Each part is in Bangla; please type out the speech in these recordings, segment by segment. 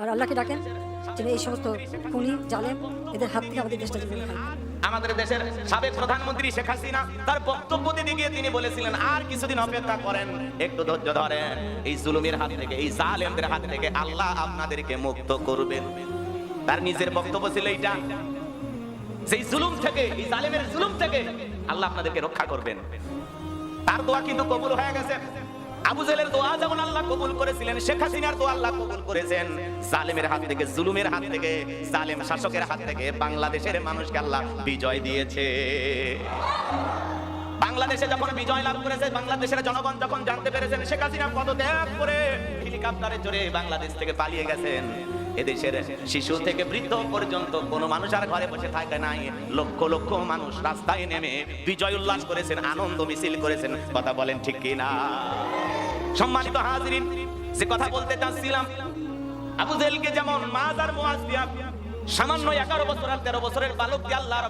আর আল্লাহকে ডাকেন যেন এই সমস্ত খুনি, জালেম এদের হাত থেকে আমাদের দেশটা জীবন আমাদের দেশের সাবেক প্রধানমন্ত্রী শেখ হাসিনা, তার বক্তব্য দিতে গিয়ে তিনি বলেছিলেন, আর কিছুদিন অপেক্ষা করেন, একটু ধৈর্য ধরেন। এই জুলুমের হাত থেকে, এই জালেমদের হাত থেকে আল্লাহ আপনাদেরকে মুক্ত করবেন। তার নিজের বক্তব্য ছিল এইটা সেই জুলুম থেকে, এই জালেমের জুলুম থেকে আল্লাহ আপনাদেরকে রক্ষা করবেন। তার দোয়া কিন্তু কবুল হয়ে গেছে। আবু জেলের দোয়া আল্লাহ কবুল করেছিলেন, শেখ হাসিনার দোয়া আল্লাহ কবুল করেছেন। জালেমের হাত থেকে, জুলুমের হাত থেকে, জালেম শাসকের হাত থেকে বাংলাদেশের মানুষকে আল্লাহ বিজয় দিয়েছে। বাংলাদেশে যখন বিজয় লাভ করেছে, বাংলাদেশের জনগণ যখন জানতে পেরেছেন, শেখ হাসিনা পদত্যাগ করে হেলিকপ্টারে চড়ে বাংলাদেশ থেকে পালিয়ে গেছেন। এদেশের শিশু থেকে বৃদ্ধ পর্যন্ত কোনো মানুষ আর ঘরে বসে থাকে নাই। লক্ষ লক্ষ মানুষ রাস্তায় নেমে বিজয় উল্লাস করেছেন, আনন্দ মিছিল করেছেন। কথা বলেন ঠিক কি না সম্মানিত হাজিরিন, যে কথা বলতে চাচ্ছিলাম, আবু জেলকে যেমন মাজ আর মুয়াজ দিয়া সামান্য এগারো বছর আর তেরো বছরের বালককে আল্লাহ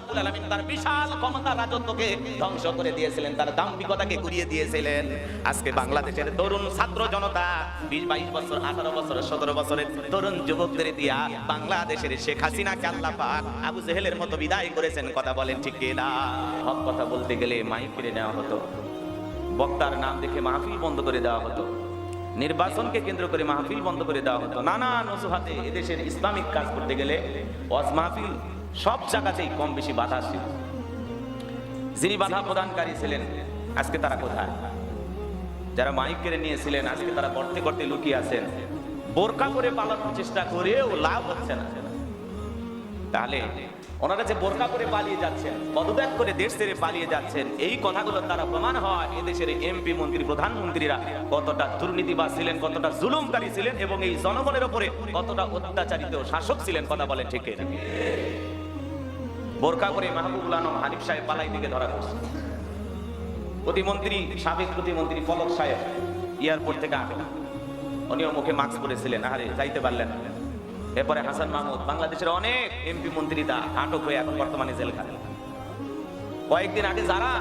তার বিশাল ক্ষমতা রাজত্বকে ধ্বংস করে দিয়েছিলেন, তার দাম্ভিকতাকে ঘুরিয়ে দিয়েছিলেন। আজকে বাংলাদেশের তরুণ ছাত্র জনতা, বিশ, বাইশ বছর, আঠারো বছর, সতেরো বছরের তরুণ যুবকদের দিয়া বাংলাদেশের শেখ হাসিনাকে আল্লাহ পাক আবু জেহেলের মতো বিদায় করেছেন, কথা বলেন ঠিক না হক কথা বলতে গেলে মাইক ফিরে নেওয়া হতো। বক্তার নাম দেখে মাহফিল বন্ধ করে দেওয়া হতো। নির্বাচনকে কেন্দ্র করে মাহফিল বন্ধ করে দেওয়া হতো। নানান অজুহাতে এদেশের ইসলামিক কাজ করতে গেলে ওয়াজ মাহফিল সব জায়গাতেই কম বেশি বাধা ছিল। যিনি বাধা প্রদানকারী ছিলেন, আজকে তারা কোথায়? যারা মাইক কেড়ে নিয়েছিলেন, আজকে তারা করতে করতে লুকিয়ে আছেন। বোরকা করে পালানোর চেষ্টা করেও লাভ হচ্ছে না। তাহলে ওনারা যে বোরকা করে পালিয়ে যাচ্ছেন, পদত্যাগ করে দেশ ছেড়ে পালিয়ে যাচ্ছেন, এই কথাগুলো তারা প্রমাণ হয় এদেশের এমপি মন্ত্রী, প্রধানমন্ত্রীরা কতটা দুর্নীতিবাজ ছিলেন, কতটা জুলুমকারী ছিলেন এবং এই জনগণের উপরে কতটা অত্যাচারিত শাসক ছিলেন কথা বলেন ঠিক বোরকা করে মাহবুবুল আলম, হানিফ সাহেব পালাই দিকে ধরা পড়ছে। প্রতিমন্ত্রী, সাবেক প্রতিমন্ত্রী পলক সাহেব এয়ারপোর্ট থেকে আটক উনিও মুখে মাস্ক পরেছিলেন। আরে যাইতে পারলেন না। এরপরে হাসান মাহমুদ, বাংলাদেশের অনেক এমপি মন্ত্রী মন্ত্রীরা আটক হয়ে এখন বর্তমানে জেলখানে কয়েকদিন আগে যারা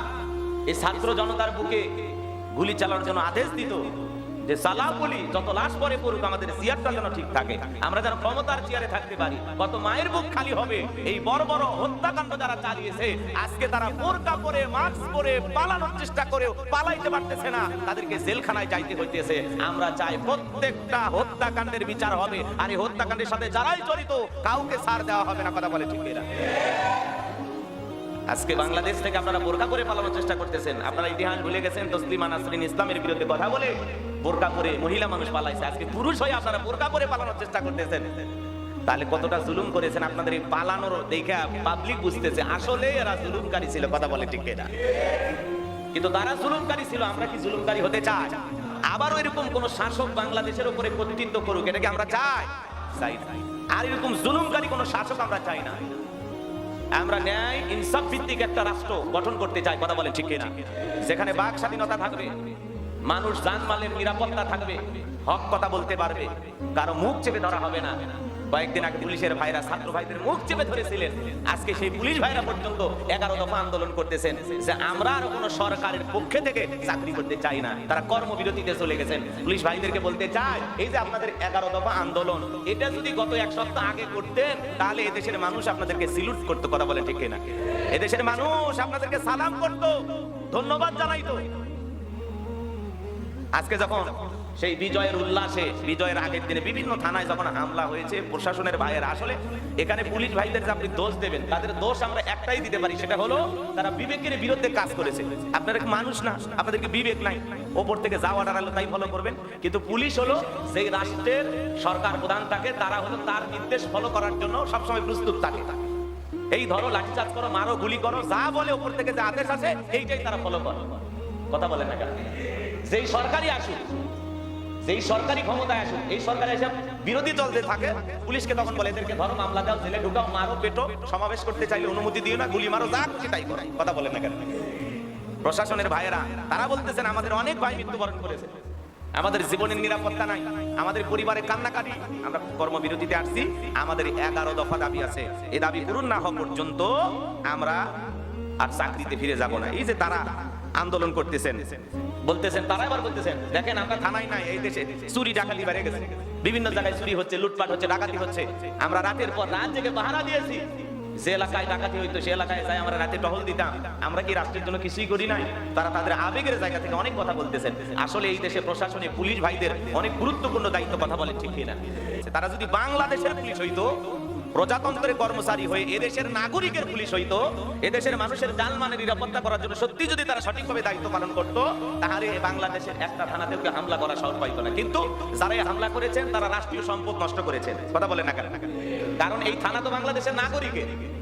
এই ছাত্র জনতার বুকে গুলি চালানোর জন্য আদেশ দিত যে সালা বলি, যত লাশ পরে পড়ুক, আমাদের চেয়ারটা যেন ঠিক থাকে। আমরা যেন ক্ষমতার চেয়ারে থাকতে পারি। কত মায়ের বুক খালি হবে। এই বড় বড় হত্যাকাণ্ড যারা চালিয়েছে, আজকে তারা বোরকা পরে মাস্ক পরে পালানোর চেষ্টা করেও পালাইতে পারতেছে না। তাদেরকে জেলখানায় যাইতে হইতেছে। আমরা চাই প্রত্যেকটা হত্যাকাণ্ডের বিচার হবে। আর এই হত্যাকাণ্ডের সাথে যারাই জড়িত, কাউকে সার দেওয়া হবে না, কথা বলে ঠিক এরা আজকে বাংলাদেশ থেকে আপনারা বোরকা করে পালানোর চেষ্টা করতেছেন। আপনারা ইতিহাস ভুলে গেছেন, তসলিমা নাসরিন ইসলামের বিরুদ্ধে কথা বলে বোরকা করে মহিলা মানুষ পালাইছে। আজকে পুরুষ হয়ে আপনারা বোরকা করে পালানোর চেষ্টা করতেছেন। তাহলে কতটা জুলুম করেছেন আপনাদের এই পালানোর দেখা পাবলিক বুঝতেছে। আসলে এরা জুলুমকারী ছিল, কথা বলে ঠিক এটা কিন্তু তারা জুলুমকারী ছিল, আমরা কি জুলুমকারী হতে চাই? আবারও এরকম কোন শাসক বাংলাদেশের উপরে কর্তৃত্ব করুক এটাকে আমরা চাই? চাই। আর এরকম জুলুমকারী কোন শাসক আমরা চাই না। আমরা ন্যায়, ইনসাফ ভিত্তিক একটা রাষ্ট্র গঠন করতে চাই, কথা বলেন ঠিক কিনা? যেখানে বাক স্বাধীনতা থাকবে, মানুষ জানমালের নিরাপত্তা থাকবে, হক কথা বলতে পারবে, কারও মুখ চেপে ধরা হবে না। কয়েকদিন আগে পুলিশের ভাইরা ছাত্র ভাইদের মুখ চেপে ধরেছিলেন। আজকে সেই পুলিশ ভাইরা পর্যন্ত এগারো দফা আন্দোলন করতেছেন যে আমরা আর কোনো সরকারের পক্ষে থেকে চাকরি করতে চাই না। তারা কর্মবিরতিতে চলে গেছেন। পুলিশ ভাইদেরকে বলতে চাই, এই যে আপনাদের এগারো দফা আন্দোলন, এটা যদি গত এক সপ্তাহ আগে করতেন, তাহলে এদেশের মানুষ আপনাদেরকে সিলুট করতে, কথা বলে ঠিক না এদেশের মানুষ আপনাদেরকে সালাম করতো, ধন্যবাদ জানাইতো। আজকে যখন সেই বিজয়ের উল্লাসে, বিজয়ের আগের দিনে বিভিন্ন থানায় যখন হামলা হয়েছে, প্রশাসনের ভাইয়ের আসলে, এখানে পুলিশ ভাইদের যে আপনি দোষ দেবেন। তাদের দোষ আমরা একটাই দিতে পারি, সেটা হলো তারা বিবেকের বিরুদ্ধে কাজ করেছে। আপনারা মানুষ না? আপনাদেরকে বিবেক নাই। ওপর থেকে যাওয়া দাঁড়াল, তাই ফলো করবেন। কিন্তু পুলিশ হলো সেই রাষ্ট্রের সরকার প্রধান থাকে তারা হলো তার নির্দেশ ফলো করার জন্য সবসময় প্রস্তুত থাকে। এই ধরো, লাঠিচার্জ করো, মারো, গুলি করো, যা বলে ওপর থেকে যে আদেশ আছে, এইটাই তারা ফলো করে। কথা বলেন না যেই সরকারি আসুক যেই সরকারি ক্ষমতায় আসুক, এই সরকার এসে বিরোধী দল যে থাকে, পুলিশকে তখন বলে, এদেরকে ধরো, মামলা দাও, জেলে ঢুকাও, মারো, পেটো, সমাবেশ করতে চাইলে অনুমতি দিও না, গুলি মারো, যা খুশি তাই করো কথা বলেন না কেন? প্রশাসনের ভাইয়েরা, তারা বলতেছেন, আমাদের অনেক ভাই মৃত্যুবরণ করেছে। আমাদের জীবনের নিরাপত্তা নাই, আমাদের পরিবারে কান্নাকাটি। আমরা কর্মবিরতিতে আসছি, আমাদের এগারো দফা দাবি আছে। এই দাবি পূরণ না হওয়া পর্যন্ত আমরা আর চাকরিতে ফিরে যাব না। এই যে তারা আন্দোলন করতেছেন। বলতেছেন, তারা এবার বলতেছেন, দেখেন, আমরা থানায় নাই, এই দেশে চুরি, ডাকাতি বেড়ে গেছে। বিভিন্ন জায়গায় চুরি হচ্ছে, লুটপাট হচ্ছে, ডাকাতি হচ্ছে। আমরা রাতের পর রাত জেগে পাহারা দিয়েছি। যে এলাকায় ডাকাতি হইতো, সে এলাকায় যাই আমরা রাতে টহল দিতাম। আমরা কি রাষ্ট্রের জন্য কিছুই করি নাই? তারা তাদের আবেগের জায়গা থেকে অনেক কথা বলতেছেন। আসলে এই দেশে প্রশাসনে পুলিশ ভাইদের অনেক গুরুত্বপূর্ণ দায়িত্ব কথা বলেন ঠিক কিনা। তারা যদি বাংলাদেশের পুলিশ হইতো প্রজাতন্ত্রের কর্মচারী হয়ে এদেশের নাগরিকের পুলিশ হইতো, এদেশের মানুষের জানমানের নিরাপত্তা করার জন্য সত্যি যদি তারা সঠিকভাবে দায়িত্ব পালন করতো, তাহলে বাংলাদেশের একটা থানা কেউ হামলা করা সহজ পাইত না। কিন্তু যারা হামলা করেছেন, তারা রাষ্ট্রীয় সম্পদ নষ্ট করেছেন। কথা বলেন না কেন? কারণ এই থানা তো বাংলাদেশের নাগরিকের।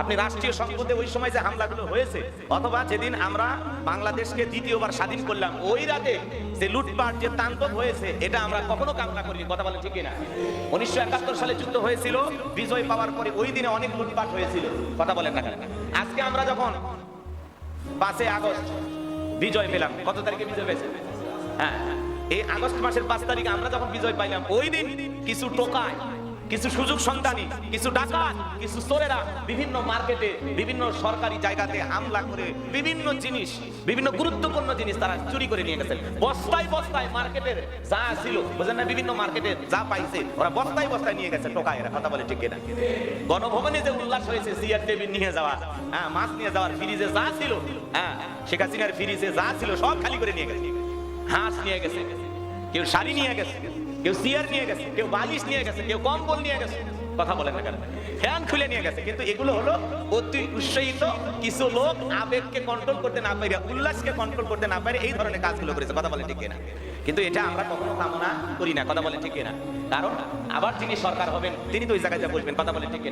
আপনি রাষ্ট্রীয় সম্পদে ওই সময় যে হামলাগুলো হয়েছে, অথবা যেদিন আমরা বাংলাদেশকে দ্বিতীয়বার স্বাধীন করলাম, ওই রাতে যে লুটপাট, যে তাণ্ডব হয়েছে, এটা আমরা কখনো কামনা করিনি, কথা বলেন ঠিক না উনিশশো একাত্তর সালে যুদ্ধ হয়েছিল, বিজয় পাওয়ার পরে ওই দিনে অনেক লুটপাট হয়েছিল, কথা বলেন না আজকে আমরা যখন পাঁচে আগস্ট বিজয় পেলাম, কত তারিখে বিজয় পেয়েছে? হ্যাঁ। এই আগস্ট মাসের পাঁচ তারিখে আমরা যখন বিজয় পাইলাম, ওই দিন কিছু টোকায় কিছু সুযোগ সন্তানী কিছু ডাকাত, কিছু চোরেরা বিভিন্ন মার্কেটে, বিভিন্ন সরকারি জায়গাতে হামলা করে বিভিন্ন জিনিস, বিভিন্ন গুরুত্বপূর্ণ জিনিস তারা চুরি করে নিয়ে গেছে বস্তায় বস্তায় মার্কেটের যা ছিল, বুঝলেন না? বিভিন্ন মার্কেটে যা পাইছে, ওরা বস্তায় বস্তায় নিয়ে গেছে। টোকায় এরা, কথা বলে ঠিক কিনা? গণভবনে যে উল্লাস হয়েছে সিয়ার টেবিল নিয়ে যাওয়া হ্যাঁ মাছ নিয়ে যাওয়ার ফ্রিজে যা ছিল হ্যাঁ শেখ হাসিনার ফ্রিজে যা ছিল, সব খালি করে নিয়ে গেছে। হাঁস নিয়ে গেছে, কেউ শাড়ি নিয়ে গেছে। কেউ সিয়ার নিয়ে গেছে, কেউ বালিশ নিয়ে গেছে, কেউ কম্বল নিয়ে গেছে, কথা বলেন না ফ্যান খুলে নিয়ে গেছে, কিন্তু এগুলো হলো অতি উৎসাহিত কিছু লোক আবেগকে কন্ট্রোল করতে না পারে উল্লাসকে কন্ট্রোল করতে না পারে এই ধরনের কাজগুলো করেছে, কথা বলে ঠিক না কিন্তু এটা আমরা কখনো কামনা করি না, কথা বলে ঠিক না কারণ আবার যিনি সরকার হবেন, তিনি তো ওই জায়গায় যা বলবেন, কথা বলে ঠিক?